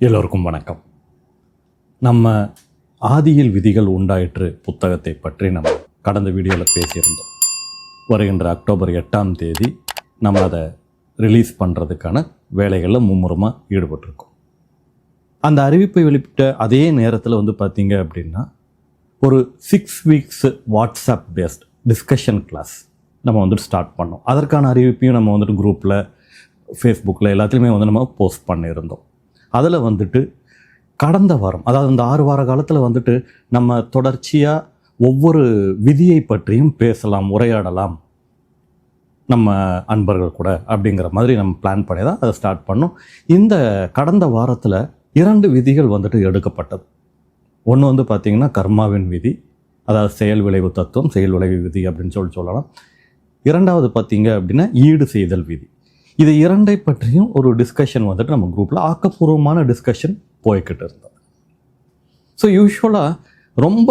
எல்லோருக்கும் வணக்கம். நம்ம ஆதியில் விதிகள் உண்டாயிற்று புத்தகத்தை பற்றி நம்ம கடந்த வீடியோவில் பேசியிருந்தோம். வருகின்ற அக்டோபர் எட்டாம் தேதி நம்ம அதை ரிலீஸ் பண்ணுறதுக்கான வேலைகளில் மும்முரமாக ஈடுபட்டிருக்கோம். அந்த அறிவிப்பை வெளியிட்ட அதே நேரத்தில் வந்து பார்த்தீங்க அப்படின்னா ஒரு six weeks WhatsApp paste discussion class நம்ம வந்துட்டு ஸ்டார்ட் பண்ணோம். அதற்கான அறிவிப்பையும் நம்ம வந்துட்டு குரூப்பில் ஃபேஸ்புக்கில் எல்லாத்துலேயுமே வந்து நம்ம போஸ்ட் பண்ணியிருந்தோம். அதில் வந்துட்டு கடந்த வாரம் அதாவது இந்த ஆறு வார காலத்தில் வந்துட்டு நம்ம தொடர்ச்சியாக ஒவ்வொரு விதியை பற்றியும் பேசலாம் உரையாடலாம் நம்ம அன்பர்கள் கூட அப்படிங்கிற மாதிரி நம்ம பிளான் பண்ணி தான் அதை ஸ்டார்ட் பண்ணோம். இந்த கடந்த வாரத்தில் இரண்டு விதிகள் வந்துட்டு எடுக்கப்பட்டது. ஒன்று வந்து பார்த்திங்கன்னா கர்மாவின் விதி அதாவது செயல் விளைவு தத்துவம் செயல் விளைவு விதி அப்படின்னு சொல்லி சொல்லலாம். இரண்டாவது பார்த்தீங்க அப்படின்னா ஈடு செய்தல் விதி. இது இரண்டை பற்றியும் ஒரு டிஸ்கஷன் வந்துட்டு நம்ம குரூப்பில் ஆக்கப்பூர்வமான டிஸ்கஷன் போய்கிட்டு இருந்தோம் ஸோ யூஸ்வலாக ரொம்ப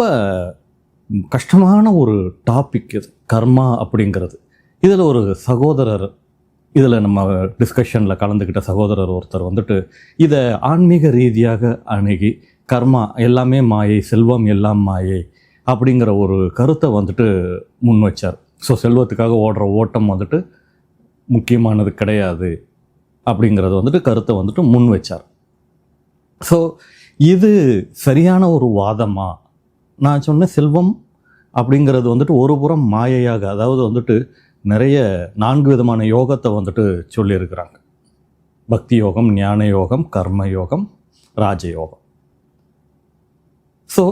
கஷ்டமான ஒரு டாபிக் இது கர்மா அப்படிங்கிறது. இதில் ஒரு சகோதரர் இதில் நம்ம டிஸ்கஷனில் கலந்துக்கிட்ட சகோதரர் ஒருத்தர் வந்துட்டு இதை ஆன்மீக ரீதியாக அணுகி கர்மா எல்லாமே மாயை செல்வம் எல்லாம் மாயை அப்படிங்கிற ஒரு கருத்தை வந்துட்டு முன் வச்சார். ஸோ செல்வத்துக்காக ஓடுற ஓட்டம் வந்துட்டு முக்கியமானது கிடையாது. அப்படிங்கிறத வந்துட்டு கருத்தை வந்துட்டு முன் வச்சார். ஸோ இது சரியான ஒரு வாதமா? நான் சொன்ன செல்வம் அப்படிங்கிறது வந்துட்டு ஒரு புறம் மாயையாக அதாவது வந்துட்டு நிறைய நான்கு விதமான யோகத்தை வந்துட்டு சொல்லியிருக்கிறாங்க. பக்தி யோகம் ஞான யோகம் கர்ம யோகம் ராஜயோகம் ஸோ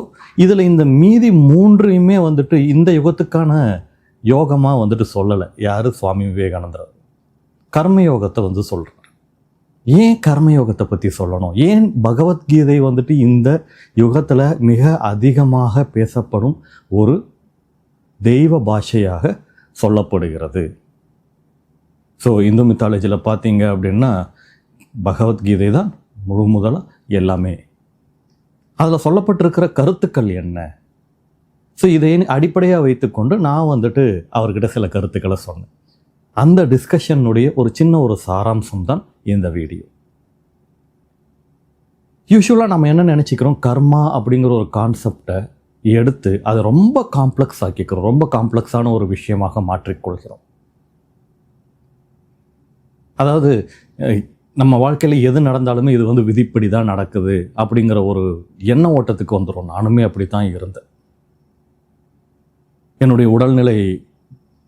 இதில் இந்த மீதி மூன்றையுமே வந்துட்டு இந்த யுகத்துக்கான யோகமாக வந்துட்டு சொல்லலை. யார்? சுவாமி விவேகானந்தர். கர்மயோகத்தை வந்து சொல்கிறார் ஏன் கர்மயோகத்தை பற்றி சொல்லணும்? ஏன் பகவத்கீதை வந்துட்டு இந்த யுகத்தில் மிக அதிகமாக பேசப்படும் ஒரு தெய்வ பாஷையாக சொல்லப்படுகிறது? ஸோ இந்து மித்தாலஜியில் பார்த்தீங்க அப்படின்னா பகவத்கீதை தான் முழு முதலாக எல்லாமே. அதில் சொல்லப்பட்டிருக்கிற கருத்துக்கள் என்ன? ஸோ இதை அடிப்படையாக வைத்துக்கொண்டு நான் வந்துட்டு அவர்கிட்ட சில கருத்துக்களை சொன்னேன். அந்த டிஸ்கஷனுடைய ஒரு சின்ன ஒரு சாராம்சம் தான் இந்த வீடியோ யூஸ்வலாக நம்ம என்ன நினச்சிக்கிறோம்? கர்மா அப்படிங்கிற ஒரு கான்செப்டை எடுத்து அதை ரொம்ப காம்ப்ளெக்ஸ் ஆக்கிக்கிறோம். ரொம்ப காம்ப்ளெக்ஸான ஒரு விஷயமாக மாற்றிக்கொள்கிறோம். அதாவது நம்ம வாழ்க்கையில் எது நடந்தாலுமே இது வந்து விதிப்படி தான் நடக்குது அப்படிங்கிற ஒரு எண்ண ஓட்டத்துக்கு வந்துடும் நானுமே அப்படி தான் இருந்தேன். என்னுடைய உடல்நிலை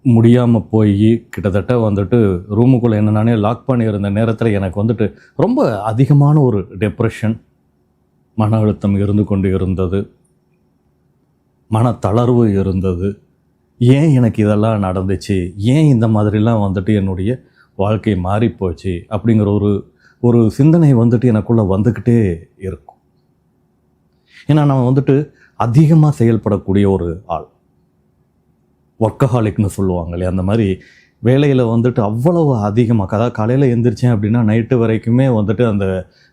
முடியாமல் போய் கிட்டத்தட்ட வந்துட்டு ரூமுக்குள்ளே என்னென்னே லாக் பண்ணியிருந்த நேரத்தில் எனக்கு வந்துட்டு ரொம்ப அதிகமான ஒரு டெப்ரெஷன் மன அழுத்தம் இருந்து கொண்டு இருந்தது. மனத்தளர்வு இருந்தது. ஏன் எனக்கு இதெல்லாம் நடந்துச்சு? ஏன் இந்த மாதிரிலாம் வந்துட்டு என்னுடைய வாழ்க்கை மாறிப்போச்சு அப்படிங்கிற ஒரு ஒரு சிந்தனை வந்துட்டு எனக்குள்ளே வந்துக்கிட்டே இருக்கும். ஏன்னா நான் வந்துட்டு அதிகமாக செயல்படக்கூடிய ஒரு ஆள். ஒர்க்கஹாலிக்னு சொல்லுவாங்க இல்லையா அந்த மாதிரி வேலையில் வந்துட்டு அவ்வளவு அதிகமாக அதாவது காலையில் எழுந்திரிச்சேன் அப்படின்னா நைட்டு வரைக்குமே வந்துட்டு அந்த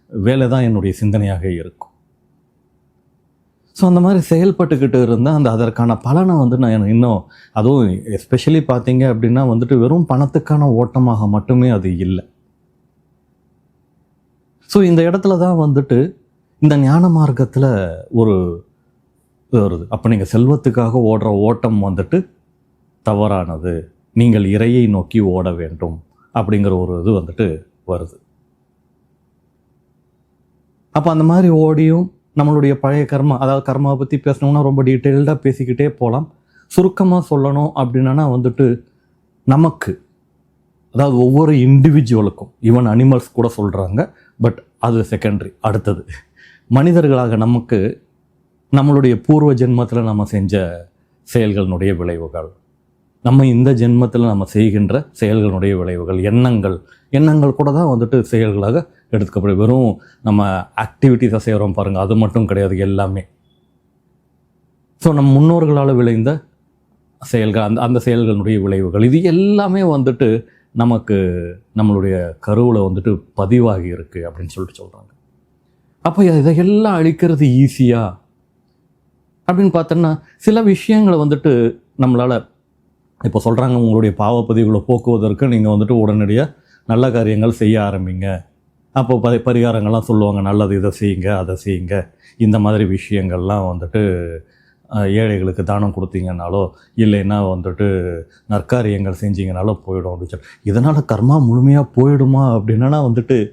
வேலை தான் என்னுடைய சிந்தனையாக இருக்கும். ஸோ அந்த மாதிரி செயல்பட்டுக்கிட்டு இருந்தால் அந்த அதற்கான பலனை வந்து நான் இன்னும் அதுவும் எஸ்பெஷலி பார்த்தீங்க அப்படின்னா வந்துட்டு வெறும் பணத்துக்கான ஓட்டமாக மட்டுமே அது இல்லை. ஸோ இந்த இடத்துல தான் வந்துட்டு இந்த ஞான மார்க்கத்தில் ஒரு இது வருது. அப்போ நீங்கள் செல்வத்துக்காக ஓடுற ஓட்டம் வந்துட்டு தவறானது. நீங்கள் இறையை நோக்கி ஓட வேண்டும் அப்படிங்கிற ஒரு இது வந்துட்டு வருது. அப்போ அந்த மாதிரி ஓடியும் நம்மளுடைய பழைய கர்மா அதாவது கர்மாவை பற்றி பேசணும்னா ரொம்ப டீட்டெயில்டாக பேசிக்கிட்டே போகலாம் சுருக்கமாக சொல்லணும் அப்படின்னா வந்துட்டு நமக்கு அதாவது ஒவ்வொரு இண்டிவிஜுவலுக்கும் ஈவன் அனிமல்ஸ் கூட சொல்கிறாங்க பட் அது செகண்டரி அடுத்தது. மனிதர்களாக நமக்கு நம்மளுடைய பூர்வ ஜென்மத்தில் நம்ம செஞ்ச செயல்களினுடைய விளைவுகள் நம்ம இந்த ஜென்மத்தில் நம்ம செய்கின்ற செயல்களுடைய விளைவுகள் எண்ணங்கள் எண்ணங்கள் கூட தான் வந்துட்டு செயல்களாக எடுத்துக்கப்படும் வெறும் நம்ம ஆக்டிவிட்டிஸாக செய்கிறோம் பாருங்கள் அது மட்டும் கிடையாது எல்லாமே. ஸோ நம் முன்னோர்களால் விளைந்த செயல்கள் அந்த அந்த செயல்களுடைய விளைவுகள் இது எல்லாமே வந்துட்டு நமக்கு நம்மளுடைய கருவில் வந்துட்டு பதிவாகி இருக்குது அப்படின்னு சொல்லிட்டு சொல்கிறாங்க அப்போ இதையெல்லாம் அழிக்கிறது ஈஸியாக அப்படின்னு பார்த்தோன்னா சில விஷயங்களை வந்துட்டு நம்மளால் இப்போ சொல்கிறாங்க உங்களுடைய பாவப்பதிவுகளை போக்குவதற்கு நீங்கள் வந்துட்டு உடனடியாக நல்ல காரியங்கள் செய்ய ஆரம்பிங்க. அப்போ ப பரிகாரங்கள்லாம் சொல்லுவாங்க நல்லது இதை செய்யுங்க அதை செய்யுங்க. இந்த மாதிரி விஷயங்கள்லாம் வந்துட்டு ஏழைகளுக்கு தானம் கொடுத்தீங்கனாலோ இல்லைன்னா வந்துட்டு நற்காரியங்கள் செஞ்சீங்கனாலோ போயிடும் அப்படின்னு சொல்லி. இதனால் கர்மா முழுமையாக போயிடுமா அப்படின்னா வந்துட்டு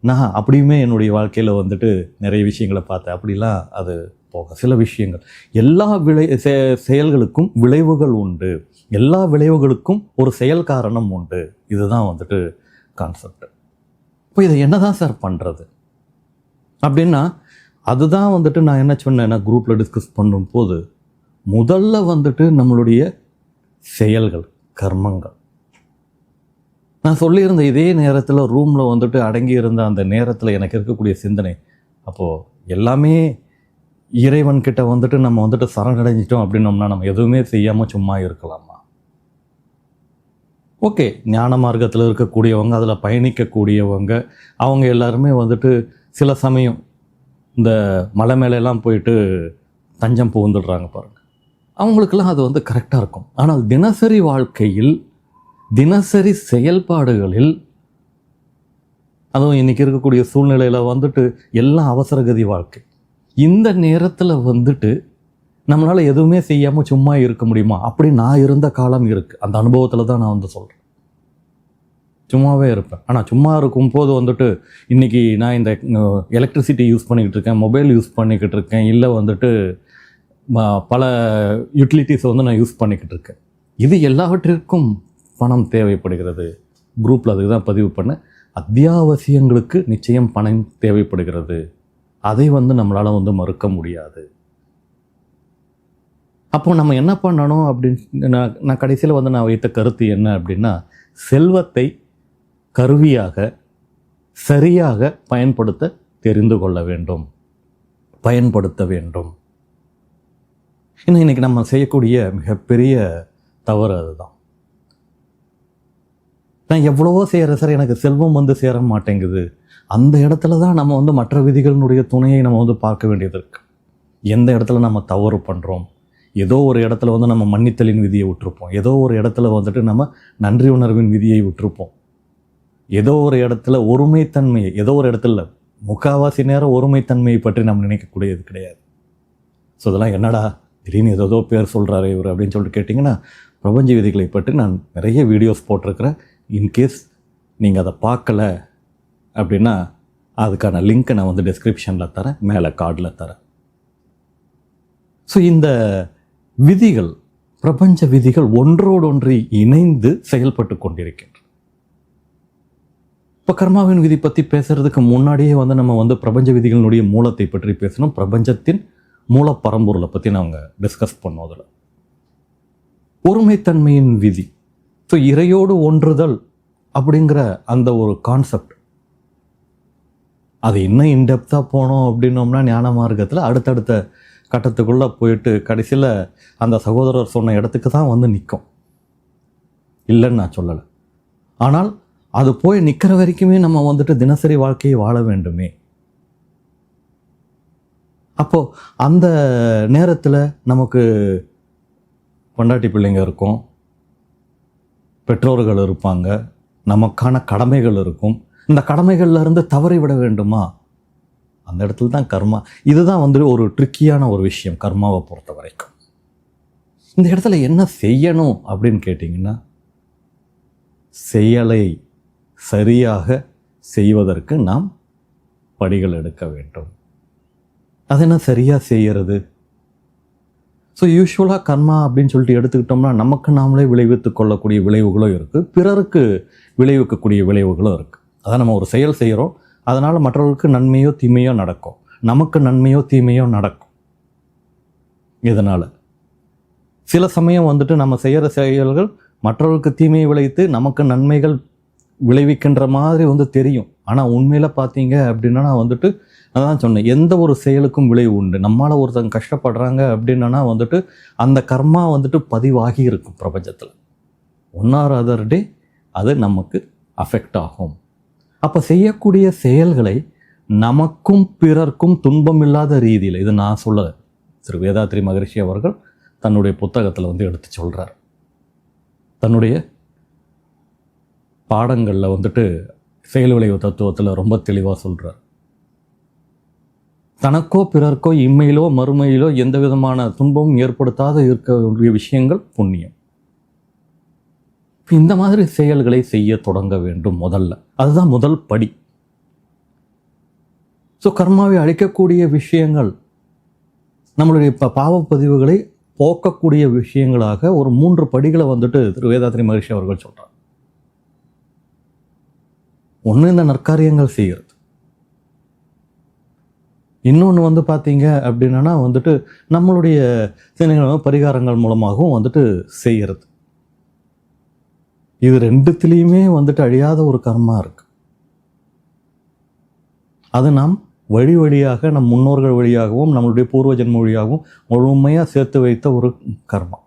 நான் அப்படியுமே என்னுடைய வாழ்க்கையில் வந்துட்டு நிறைய விஷயங்களை பார்த்தேன். அப்படிலாம் அது போக சில விஷயங்கள். எல்லா விளை செ- செயல்களுக்கும் விளைவுகள் உண்டு. எல்லா விளைவுகளுக்கும் ஒரு செயல் காரணம் உண்டு. இதுதான் வந்துட்டு கான்செப்ட் இப்போ இதை என்ன தான் சார் பண்ணுறது அப்படின்னா அதுதான் வந்துட்டு நான் என்ன சொன்னேன்னா குரூப்பில் டிஸ்கஸ் பண்ணும்போது முதல்ல வந்துட்டு நம்மளுடைய செயல்கள் கர்மங்கள். நான் சொல்லியிருந்த இதே நேரத்தில் ரூமில் வந்துட்டு அடங்கி இருந்த அந்த நேரத்தில் எனக்கு இருக்கக்கூடிய சிந்தனை அப்போது எல்லாமே இறைவன்கிட்ட வந்துட்டு நம்ம வந்துட்டு சரணடைஞ்சிட்டோம் அப்படின்னோம்னா நம்ம எதுவுமே செய்யாமல் சும்மா இருக்கலாமா? ஓகே ஞான மார்க்கத்தில் இருக்கக்கூடியவங்க அதில் பயணிக்கக்கூடியவங்க அவங்க எல்லாருமே வந்துட்டு சில சமயம் இந்த மலை மேலெல்லாம் போயிட்டு தஞ்சம் புகுந்துடுறாங்க பாருங்கள் அவங்களுக்கெல்லாம் அது வந்து கரெக்டாக இருக்கும். ஆனால் தினசரி வாழ்க்கையில் தினசரி செயல்பாடுகளில் அதுவும் இன்றைக்கி இருக்கக்கூடிய சூழ்நிலையில் வந்துட்டு எல்லாம் அவசரகதி வாழ்க்கை. இந்த நேரத்தில் வந்துட்டு நம்மளால் எதுவுமே செய்யாமல் சும்மா இருக்க முடியுமா? அப்படி நான் இருந்த காலம் இருக்குது அந்த அனுபவத்தில் தான் நான் வந்து சொல்கிறேன் சும்மாவே இருப்பேன். ஆனால் சும்மா இருக்கும் போது வந்துட்டு இன்றைக்கி நான் இந்த எலக்ட்ரிசிட்டி யூஸ் பண்ணிக்கிட்டு இருக்கேன் மொபைல் யூஸ் பண்ணிக்கிட்டு இருக்கேன் இல்லை வந்துட்டு பல யூட்டிலிட்டிஸை வந்து நான் யூஸ் பண்ணிக்கிட்டு இருக்கேன். இது எல்லாவற்றிற்கும் பணம் தேவைப்படுகிறது. குரூப்பில் அதுக்கு தான் பதிவு பண்ணேன். அத்தியாவசியங்களுக்கு நிச்சயம் பணம் தேவைப்படுகிறது. அதை வந்து நம்மளால் வந்து மறுக்க முடியாது. அப்போது நம்ம என்ன பண்ணணும் அப்படின்னு நான் நான் கடைசியில் வந்து நான் வைத்த கருத்து என்ன அப்படின்னா செல்வத்தை கருவியாக சரியாக பயன்படுத்த தெரிந்து கொள்ள வேண்டும். பயன்படுத்த வேண்டும். இன்னும் இன்றைக்கி நம்ம செய்யக்கூடிய மிகப்பெரிய தவறு அதுதான். நான் எவ்வளவோ செய்கிற சார் எனக்கு செல்வம் வந்து சேர மாட்டேங்குது. அந்த இடத்துல தான் நம்ம வந்து மற்ற விதிகளினுடைய துணையை நம்ம வந்து பார்க்க வேண்டியது இருக்குது எந்த இடத்துல நம்ம தவறு பண்ணுறோம் ஏதோ ஒரு இடத்துல வந்து நம்ம மன்னித்தலின் விதியை விட்டுருப்போம். ஏதோ ஒரு இடத்துல வந்துட்டு நம்ம நன்றி உணர்வின் விதியை விட்டுருப்போம். ஏதோ ஒரு இடத்துல ஒருமைத்தன்மையை ஏதோ ஒரு இடத்துல முக்காவாசி நேரம் ஒருமைத்தன்மையை பற்றி நம்ம நினைக்கக்கூடியது கிடையாது. ஸோ இதெல்லாம் என்னடா? திடீர்னு ஏதோ பேர் சொல்கிறாரு இவர் அப்படின்னு சொல்லிட்டு கேட்டிங்கன்னா பிரபஞ்ச விதிகளை பற்றி நான் நிறைய வீடியோஸ் போட்டிருக்கிறேன். இன்கேஸ் நீங்கள் அதை பார்க்கல அப்படின்னா அதுக்கான லிங்க்கை நான் வந்து டிஸ்கிரிப்ஷனில் தரேன் மேலே கார்டில் தரேன். ஸோ இந்த விதிகள் பிரபஞ்ச விதிகள் ஒன்றோடொன்று இணைந்து செயல்பட்டு கொண்டிருக்கின்றன. இப்போ கர்மாவின் விதி பற்றி பேசுறதுக்கு முன்னாடியே வந்து நம்ம வந்து பிரபஞ்ச விதிகளினுடைய மூலத்தை பற்றி பேசணும். பிரபஞ்சத்தின் மூல பரம்பொருளை பற்றி நாங்கள் டிஸ்கஸ் பண்ணோம் அதில். ஒருமைத்தன்மையின் விதி. ஸோ இறையோடு ஒன்றுதல் அப்படிங்கிற அந்த ஒரு கான்செப்ட் அது இன்னும் இன்டெப்த்தாக போனோம் அப்படின்னோம்னா ஞான மார்க்கத்தில் அடுத்தடுத்த கட்டத்துக்குள்ளே போயிட்டு கடைசியில் அந்த சகோதரர் சொன்ன இடத்துக்கு தான் வந்து நிற்கும் இல்லைன்னு நான் சொல்லலை. ஆனால் அது போய் நிற்கிற வரைக்குமே நம்ம வந்துட்டு தினசரி வாழ்க்கையை வாழ வேண்டுமே. அப்போது அந்த நேரத்தில் நமக்கு பொண்டாட்டி பிள்ளைங்க இருக்கும். பெற்றோர்கள் இருப்பாங்க. நமக்கான கடமைகள் இருக்கும். இந்த கடமைகள்லேருந்து தவறி விட வேண்டுமா? அந்த இடத்துல தான் கர்மா இதுதான் வந்துட்டு ஒரு ட்ரிக்கியான ஒரு விஷயம் கர்மாவை பொறுத்த வரைக்கும். இந்த இடத்துல என்ன செய்யணும் அப்படின்னு கேட்டிங்கன்னா செயலை சரியாக செய்வதற்கு நாம் படிகள் எடுக்க வேண்டும். அது என்ன சரியாக செய்கிறது ஸோ யூஸ்வலாக கர்மா அப்படின்னு சொல்லிட்டு எடுத்துக்கிட்டோம்னா நமக்கு நாமளே விளைவித்து கொள்ளக்கூடிய விளைவுகளும் இருக்குது பிறருக்கு விளைவிக்கக்கூடிய விளைவுகளும் இருக்குது அதான் நம்ம ஒரு செயல் செய்கிறோம் அதனால் மற்றவர்களுக்கு நன்மையோ தீமையோ நடக்கும். நமக்கு நன்மையோ தீமையோ நடக்கும். இதனால். சில சமயம் வந்துட்டு நம்ம செய்கிற செயல்கள் மற்றவர்களுக்கு தீமையை விளைவித்து நமக்கு நன்மைகள் விளைவிக்கின்ற மாதிரி வந்து தெரியும். ஆனால் உண்மையில் பார்த்தீங்க அப்படின்னா வந்துட்டு அதான் சொன்னேன். எந்த ஒரு செயலுக்கும் விளைவு உண்டு. நம்மளால் ஒருத்தங்க கஷ்டப்படுறாங்க அப்படின்னா வந்துட்டு அந்த கர்மா வந்துட்டு பதிவாகி இருக்கும் பிரபஞ்சத்தில். ஒன் ஆர் அதர் டே அது நமக்கு அஃபெக்ட் ஆகும். அப்போ செய்யக்கூடிய செயல்களை நமக்கும் பிறர்க்கும் துன்பமில்லாத ரீதியில் இது நான் சொல்ல திரு வேதாத்ரி மகரிஷி அவர்கள் தன்னுடைய புத்தகத்தில் வந்து எடுத்து சொல்கிறார் தன்னுடைய பாடங்களில் வந்துட்டு செயல் விளைவு தத்துவத்தில் ரொம்ப தெளிவாக சொல்கிறார் தனக்கோ பிறர்க்கோ இம்மையிலோ மறுமையிலோ எந்த விதமான துன்பமும் ஏற்படுத்தாத இருக்கக்கூடிய விஷயங்கள் புண்ணியம். இந்த மாதிரி செயல்களை செய்ய தொடங்க வேண்டும் முதல்ல. அதுதான் முதல் படி. ஸோ கர்மாவை அழிக்கக்கூடிய விஷயங்கள் நம்மளுடைய ப பாவப்பதிவுகளை போக்கக்கூடிய விஷயங்களாக ஒரு மூன்று படிகளை வந்துட்டு திரு வேதாத்ரி மகிழ்ச்சி அவர்கள் சொல்கிறார் ஒன்று இந்த நற்காரியங்கள் செய்கிறது இன்னொன்று வந்து பார்த்தீங்க அப்படின்னா வந்துட்டு நம்மளுடைய சினைகள் பரிகாரங்கள் மூலமாகவும் வந்துட்டு செய்கிறது இது ரெண்டுத்திலையுமே வந்துட்டு அழியாத ஒரு கர்மா இருக்கு. அது நாம் வழி வழியாக நம் முன்னோர்கள் வழியாகவும் நம்மளுடைய பூர்வ ஜென்ம வழியாகவும் முழுமையாக சேர்த்து வைத்த ஒரு கர்மா.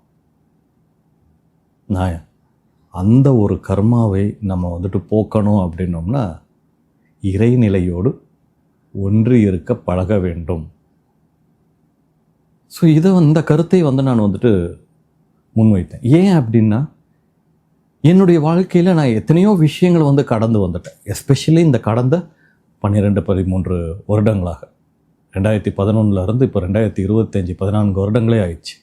நான் அந்த ஒரு கர்மாவை நம்ம வந்துட்டு போக்கணும் அப்படின்னோம்னா இறைநிலையோடு ஒன்றி இருக்க பழக வேண்டும். ஸோ இதை இந்த கருத்தை வந்து நான் வந்துட்டு முன்வைத்தேன். ஏன் அப்படின்னா என்னுடைய வாழ்க்கையில் நான் எத்தனையோ விஷயங்கள் வந்து கடந்து வந்துட்டேன். எஸ்பெஷலி இந்த கடந்த பன்னிரெண்டு பதிமூன்று வருடங்களாக. ரெண்டாயிரத்தி பதினொன்றுலேருந்து இப்போ ரெண்டாயிரத்தி இருபத்தஞ்சி பதினான்கு வருடங்களே ஆயிடுச்சு.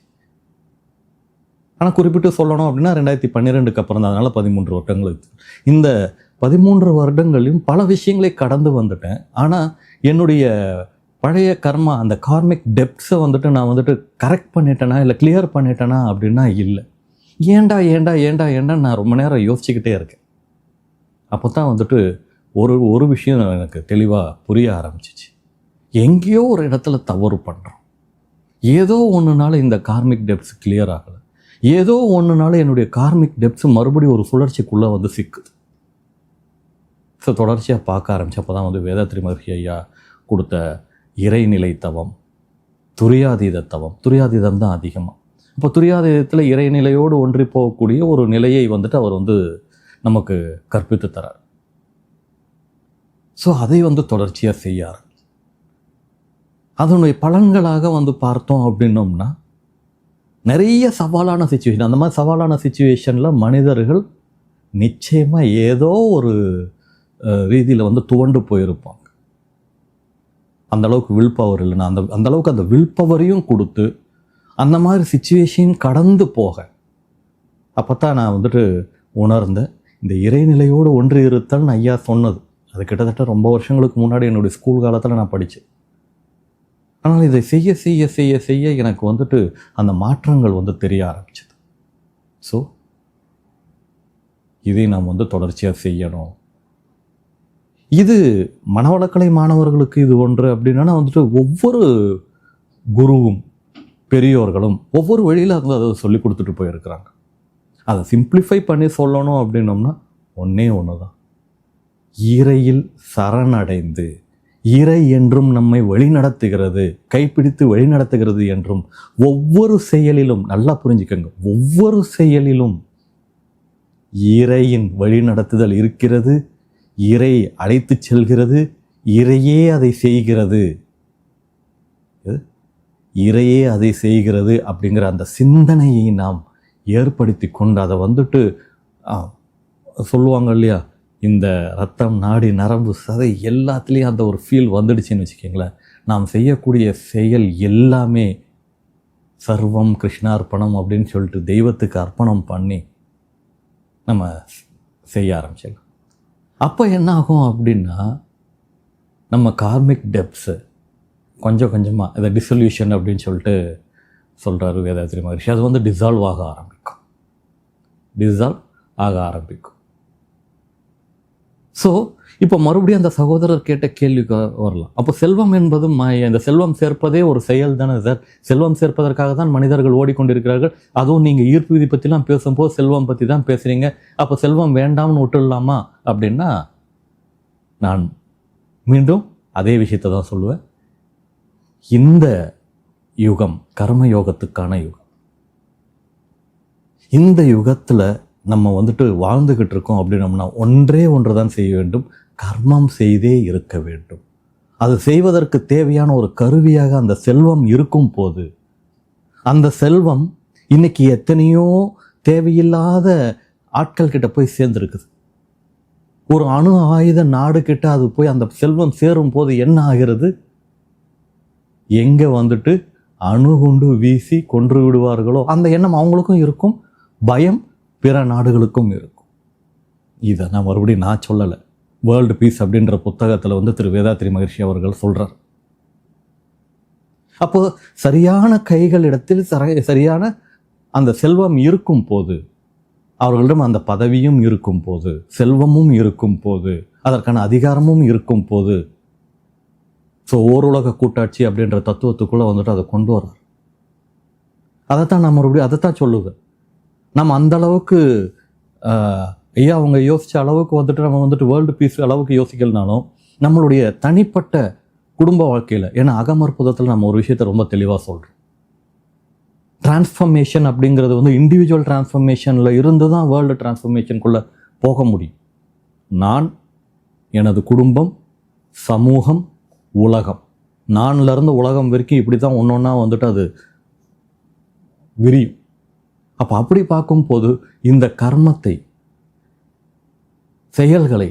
ஆனால் குறிப்பிட்டு சொல்லணும் அப்படின்னா ரெண்டாயிரத்தி பன்னிரெண்டுக்கு அப்புறம் தான். அதனால் பதிமூன்று வருடங்கள் இந்த பதிமூன்று வருடங்களையும் பல விஷயங்களை கடந்து வந்துட்டேன். ஆனால் என்னுடைய பழைய கர்மா அந்த கார்மிக் டெப்ஸை வந்துட்டு நான் வந்துட்டு கரெக்ட் பண்ணிட்டேனா இல்லை கிளியர் பண்ணிட்டேனா அப்படின்னா இல்லை. ஏன்டா ஏன்டா ஏன்டா ஏண்டா நான் ரொம்ப நேரம் யோசிச்சுக்கிட்டே இருக்கேன். அப்போ தான் வந்துட்டு ஒரு ஒரு விஷயம் எனக்கு தெளிவாக புரிய ஆரம்பிச்சிச்சு. எங்கேயோ ஒரு இடத்துல தவறு பண்ணுறோம் ஏதோ ஒன்றுனால இந்த கார்மிக் டெப்ஸ் கிளியர் ஆகலை. ஏதோ ஒன்றுனால என்னுடைய கார்மிக் டெப்ஸ் மறுபடியும் ஒரு சுழற்சிக்குள்ளே வந்து சிக்குது. ஸோ தொடர்ச்சியாக பார்க்க ஆரம்பிச்சப்போ தான் வந்து வேதாத்ரி மகர்ஷி ஐயா கொடுத்த இறைநிலை தவம் துரியாதீத தவம். துரியாதீதம் தான் அதிகமாக இப்போ துரியாதீதத்தில் இறைநிலையோடு ஒன்றி போகக்கூடிய ஒரு நிலையை வந்துட்டு அவர் வந்து நமக்கு கற்பித்து தரார். ஸோ அதை வந்து தொடர்ச்சியாக செய்யார். அதனுடைய பலன்களாக வந்து பார்த்தோம் அப்படின்னோம்னா நிறைய சவாலான சுச்சுவேஷன் அந்த மாதிரி சவாலான சுச்சுவேஷனில் மனிதர்கள் நிச்சயமாக ஏதோ ஒரு ரீதியில் வந்து துவண்டு போயிருப்பாங்க. அந்த அளவுக்கு வில் பவர் இல்லைன்னா அந்த அந்த அளவுக்கு அந்த வில் பவரையும் கொடுத்து அந்த மாதிரி சுச்சுவேஷன் கடந்து போக. அப்போ தான் நான் வந்துட்டு உணர்ந்தேன். இந்த இறைநிலையோடு ஒன்று இருத்தல் ஐயா சொன்னது. அது கிட்டத்தட்ட ரொம்ப வருஷங்களுக்கு முன்னாடி என்னுடைய ஸ்கூல் காலத்தில் நான் படித்தேன் ஆனால் இதை செய்ய செய்ய செய்ய செய்ய எனக்கு வந்துட்டு அந்த மாற்றங்கள் வந்து தெரிய ஆரம்பிச்சது. ஸோ இதை நாம் வந்து தொடர்ச்சியாக செய்யணும். இது மனவளக்கலை மாணவர்களுக்கு இது ஒன்று அப்படின்னா வந்துட்டு ஒவ்வொரு குருவும் பெரியோர்களும் ஒவ்வொரு வழியில் அதை அதை சொல்லி கொடுத்துட்டு போயிருக்கிறாங்க. அதை சிம்பிளிஃபை பண்ணி சொல்லணும் அப்படின்னோம்னா ஒன்றே ஒன்று தான் இறையில் சரணடைந்து இறை என்றும் நம்மை வழிநடத்துகிறது கைப்பிடித்து வழிநடத்துகிறது என்றும் ஒவ்வொரு செயலிலும் நல்லா புரிஞ்சுக்கங்க ஒவ்வொரு செயலிலும் இறையின் வழிநடத்துதல் இருக்கிறது இறை அழைத்துச் செல்கிறது இறையே அதை செய்கிறது. இறையே அதை செய்கிறது அப்படிங்கிற அந்த சிந்தனையை நாம் ஏற்படுத்தி கொண்டு அதை வந்துட்டு சொல்லுவாங்க இல்லையா? இந்த ரத்தம் நாடி நரம்பு சதை எல்லாத்துலேயும் அந்த ஒரு ஃபீல் வந்துடுச்சுன்னு வச்சுக்கோங்களேன். நாம் செய்யக்கூடிய செயல் எல்லாமே சர்வம் கிருஷ்ணார்ப்பணம் அப்படின்னு சொல்லிட்டு தெய்வத்துக்கு அர்ப்பணம் பண்ணி நம்ம செய்ய ஆரம்பிச்சிடலாம். அப்போ என்ன ஆகும் அப்படின்னா நம்ம கார்மிக் டெப்ஸு கொஞ்சம் கொஞ்சமாக இதை டிசல்யூஷன் அப்படின்னு சொல்லிட்டு சொல்கிறாரு வேதாத்திரி மகர்ஷி. அது வந்து டிசால்வ் ஆக ஆரம்பிக்கும். டிசால்வ் ஆக ஆரம்பிக்கும். ஸோ இப்போ மறுபடியும் அந்த சகோதரர் கேட்ட கேள்விக்கு வரலாம். அப்போ செல்வம் என்பது மாய. இந்த செல்வம் சேர்ப்பதே ஒரு செயல் தானே சார்? செல்வம் சேர்ப்பதற்காக தான் மனிதர்கள் ஓடிக்கொண்டிருக்கிறார்கள். அதுவும் நீங்கள் ஈர்ப்பு விதி பற்றிலாம் பேசும்போது செல்வம் பற்றி தான் பேசுகிறீங்க அப்போ செல்வம் வேண்டாம்னு விட்டுடலாமா அப்படின்னா நான் மீண்டும் அதே விஷயத்தை தான் சொல்லுவேன். இந்த யுகம் கர்ம யோகத்துக்கான யுகம். இந்த யுகத்தில் நம்ம வந்துட்டு வாழ்ந்துக்கிட்டு இருக்கோம் அப்படின்னம்னா ஒன்றே ஒன்று தான் செய்ய வேண்டும். கர்மம் செய்தே இருக்க வேண்டும். அது செய்வதற்கு தேவையான ஒரு கருவியாக அந்த செல்வம் இருக்கும் போது அந்த செல்வம் இன்னைக்கு எத்தனையோ தேவையில்லாத ஆட்கள் கிட்ட போய் சேர்ந்துருக்குது. ஒரு அணு ஆயுத நாடு கிட்ட அது போய் அந்த செல்வம் சேரும் போது என்ன ஆகிறது? எங்கே வந்துட்டு அணுகுண்டு வீசி கொன்று விடுவார்களோ அந்த எண்ணம் அவங்களுக்கும் இருக்கும் பயம் பிற நாடுகளுக்கும் இருக்கும். இதை நான் மறுபடியும் நான் சொல்லலை. வேர்ல்டு பீஸ் அப்படின்ற புத்தகத்தில் வந்து திரு வேதாத்ரி மகிழ்ச்சி அவர்கள் சொல்கிறார் அப்போ சரியான கைகளிடத்தில் சர சரியான அந்த செல்வம் இருக்கும் போது அவர்களிடம் அந்த பதவியும் இருக்கும் போது செல்வமும் இருக்கும் போது அதற்கான அதிகாரமும் இருக்கும் போது ஸோ ஓருலக கூட்டாட்சி அப்படின்ற தத்துவத்துக்குள்ளே வந்துட்டு அதை கொண்டு வர்றார். அதைத்தான் நான் மறுபடியும் அதைத்தான் சொல்லுவேன். நம்ம அந்த அளவுக்கு ஐயா அவங்க யோசித்த அளவுக்கு வந்துட்டு நம்ம வந்துட்டு வேர்ல்டு பீஸ் அளவுக்கு யோசிக்கலனாலும் நம்மளுடைய தனிப்பட்ட குடும்ப வாழ்க்கையில் ஏன்னா அகமற்புதத்தில் நம்ம ஒரு விஷயத்தை ரொம்ப தெளிவாக சொல்கிறோம் டிரான்ஸ்ஃபர்மேஷன் அப்படிங்கிறது வந்து இண்டிவிஜுவல் டிரான்ஸ்ஃபர்மேஷனில் இருந்து தான் வேர்ல்டு டிரான்ஸ்ஃபர்மேஷனுக்குள்ளே போக முடியும். நான் எனது குடும்பம் சமூகம் உலகம். நான்லேருந்து உலகம் வரைக்கும் இப்படி தான் ஒன்று ஒன்றா வந்துட்டு அது விரியும். அப்போ அப்படி பார்க்கும்போது இந்த கர்மத்தை செயல்களை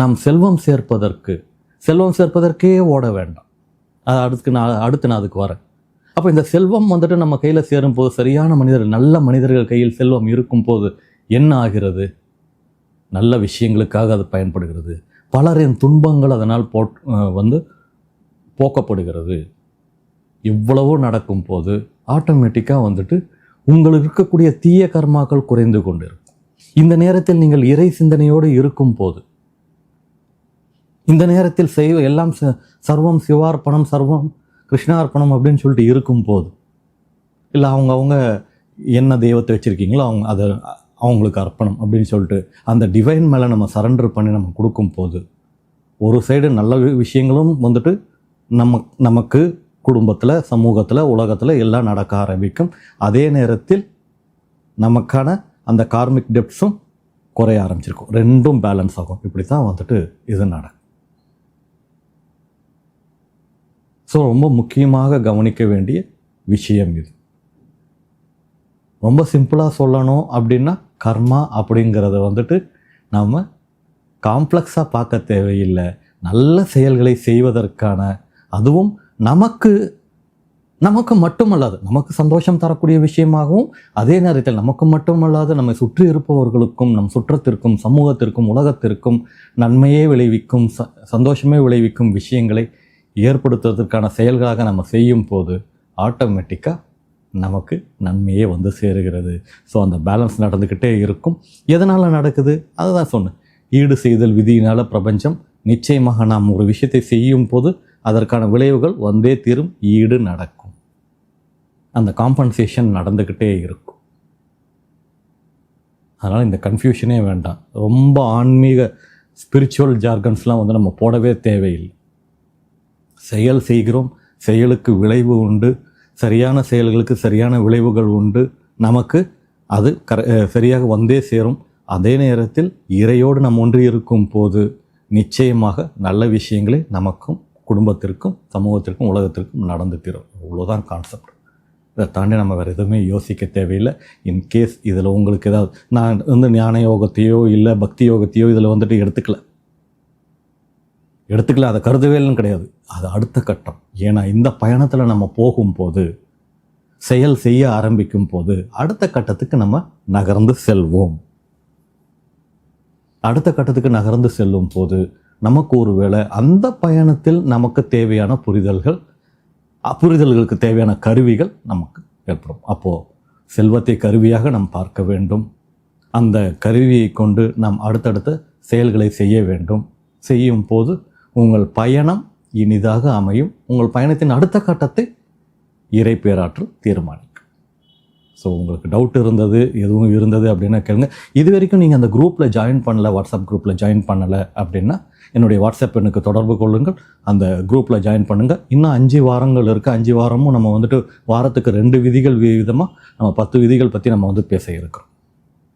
நாம் செல்வம் சேர்ப்பதற்கு செல்வம் சேர்ப்பதற்கே ஓட வேண்டாம். அது அடுத்து நான் அடுத்து நான் அதுக்கு வரேன். அப்போ இந்த செல்வம் வந்துட்டு நம்ம கையில் சேரும்போது சரியான மனிதர்கள் நல்ல மனிதர்கள் கையில் செல்வம் இருக்கும்போது என்ன ஆகிறது? நல்ல விஷயங்களுக்காக அது பயன்படுகிறது. பலரின் துன்பங்கள் அதனால் போட் வந்து போக்கப்படுகிறது. இவ்வளவோ நடக்கும் போது ஆட்டோமேட்டிக்காக வந்துட்டு உங்களுக்கு இருக்கக்கூடிய தீய கர்மாக்கள் குறைந்து கொண்டிருக்கும். இந்த நேரத்தில் நீங்கள் இறை சிந்தனையோடு இருக்கும் போது இந்த நேரத்தில் செய்வ எல்லாம் ச- சர்வம் சிவார்ப்பணம் சர்வம் கிருஷ்ணார்ப்பணம் அப்படின்னு சொல்லிட்டு இருக்கும் போது இல்லை அவங்க அவங்க என்ன தெய்வத்தை வச்சுருக்கீங்களோ அவங்க அதை அவங்களுக்கு அர்ப்பணம் அப்படின்னு சொல்லிட்டு அந்த டிவைன் மேலே நம்ம சரண்டர் பண்ணி நம்ம கொடுக்கும் போது ஒரு சைடு நல்ல விஷயங்களும் வந்துட்டு நம்ம நமக்கு குடும்பத்தில் சமூகத்தில் உலகத்தில் எல்லாம் நடக்க ஆரம்பிக்கும். அதே நேரத்தில் நமக்கான அந்த கார்மிக் டெப்ஸும் குறைய ஆரம்பிச்சிருக்கும். ரெண்டும் பேலன்ஸ் ஆகும். இப்படி தான் வந்துட்டு இது நடக்கும். ஸோ ரொம்ப முக்கியமாக கவனிக்க வேண்டிய விஷயம் இது. ரொம்ப சிம்பிளாக சொல்லணும் அப்படின்னா கர்மா அப்படிங்கிறத வந்துட்டு நாம் காம்ப்ளெக்ஸாக பார்க்க தேவையில்லை. நல்ல செயல்களை செய்வதற்கான அதுவும் நமக்கு நமக்கு மட்டுமல்லாது நமக்கு சந்தோஷம் தரக்கூடிய விஷயமாகவும் அதே நேரத்தில் நமக்கு மட்டுமல்லாது நம்மை சுற்றி இருப்பவர்களுக்கும் நம் சுற்றத்திற்கும் சமூகத்திற்கும் உலகத்திற்கும் நன்மையே விளைவிக்கும் ச சந்தோஷமே விளைவிக்கும் விஷயங்களை ஏற்படுத்துவதற்கான செயல்களாக நம்ம செய்யும் போது ஆட்டோமேட்டிக்காக நமக்கு நன்மையே வந்து சேருகிறது. ஸோ அந்த பேலன்ஸ் நடந்துக்கிட்டே இருக்கும். எதனால் நடக்குது? அதுதான் சொன்னேன். ஈடு செய்தல் விதியினால் பிரபஞ்சம் நிச்சயமாக நாம் ஒரு விஷயத்தை செய்யும் போது அதற்கான விளைவுகள் வந்தே தீரும் ஈடு நடக்கும். அந்த காம்பன்சேஷன் நடந்துக்கிட்டே இருக்கும். அதனால் இந்த கன்ஃபியூஷனே வேண்டாம். ரொம்ப ஆன்மீக ஸ்பிரிச்சுவல் ஜார்கன்ஸ்லாம் வந்து நம்ம போடவே தேவையில்லை. செயல் செய்கிறோம் செயலுக்கு விளைவு உண்டு சரியான செயல்களுக்கு சரியான விளைவுகள் உண்டு. நமக்கு அது கர சரியாக வந்தே சேரும். அதே நேரத்தில் இறையோடு நாம் ஒன்றி இருக்கும் போது நிச்சயமாக நல்ல விஷயங்களை நமக்கும் குடும்பத்திற்கும் சமூகத்திற்கும் உலகத்திற்கும் நடந்து தீரும். அவ்வளோதான் கான்செப்ட் இதை தாண்டி நம்ம வேறு எதுவுமே யோசிக்க தேவையில்லை. இன்கேஸ் இதில் உங்களுக்கு ஏதாவது நான் வந்து ஞான யோகத்தையோ இல்லை பக்தி யோகத்தையோ இதில் வந்துட்டு எடுத்துக்கல. எடுத்துக்கல அதை கருதவேலன்னு கிடையாது. அது அடுத்த கட்டம். ஏன்னா இந்த பயணத்தில் நம்ம போகும்போது செயல் செய்ய ஆரம்பிக்கும் போது அடுத்த கட்டத்துக்கு நம்ம நகர்ந்து செல்வோம். அடுத்த கட்டத்துக்கு நகர்ந்து செல்லும் போது நமக்கு ஒருவேளை அந்த பயணத்தில் நமக்கு தேவையான புரிதல்கள் புரிதல்களுக்கு தேவையான கருவிகள் நமக்கு ஏற்படும். அப்போது செல்வத்தை கருவியாக நாம் பார்க்க வேண்டும். அந்த கருவியை கொண்டு நாம் அடுத்தடுத்த செயல்களை செய்ய வேண்டும். செய்யும் போது உங்கள் பயணம் இனிதாக அமையும். உங்கள் பயணத்தின் அடுத்த கட்டத்தை இறை பேராற்றல் தீர்மானிக்கும். ஸோ உங்களுக்கு டவுட் இருந்தது எதுவும் இருந்தது அப்படின்னா கேளுங்க. இது வரைக்கும் நீங்கள் அந்த குரூப்பில் ஜாயின் பண்ணல வாட்ஸ்அப் குரூப்பில் ஜாயின் பண்ணலை அப்படின்னா என்னுடைய வாட்ஸ்அப் எண்ணுக்கு தொடர்பு கொள்ளுங்கள். அந்த குரூப்பில் ஜாயின் பண்ணுங்கள் இன்னும் அஞ்சு வாரங்கள் இருக்குது அஞ்சு வாரமும் நம்ம வந்துட்டு வாரத்துக்கு ரெண்டு விதிகள் விதமாக நம்ம பத்து விதிகள் பற்றி நம்ம வந்து பேச இருக்கிறோம்.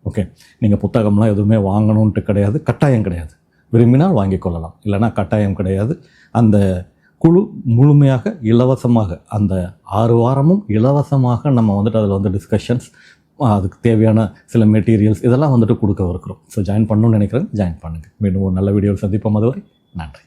ஓகே? நீங்கள் புத்தகம்லாம் எதுவுமே வாங்கணுன்ட்டு கிடையாது. கட்டாயம் கிடையாது. விரும்பினால் வாங்கி கொள்ளலாம். இல்லைன்னா கட்டாயம் கிடையாது. அந்த குழு முழுமையாக இலவசமாக அந்த ஆறு வாரமும் இலவசமாக நம்ம வந்துட்டு அதில் வந்து டிஸ்கஷன்ஸ் அதுக்கு தேவையான சில மெட்டீரியல்ஸ் இதெல்லாம் வந்துட்டு கொடுக்க இருக்கிறோம் ஸோ ஜாயின் பண்ணணும்னு நினைக்கிறேன். ஜாயின் பண்ணுங்கள் மீண்டும் ஒரு நல்ல வீடியோவில் சந்திப்போம். அதுவரை நன்றி.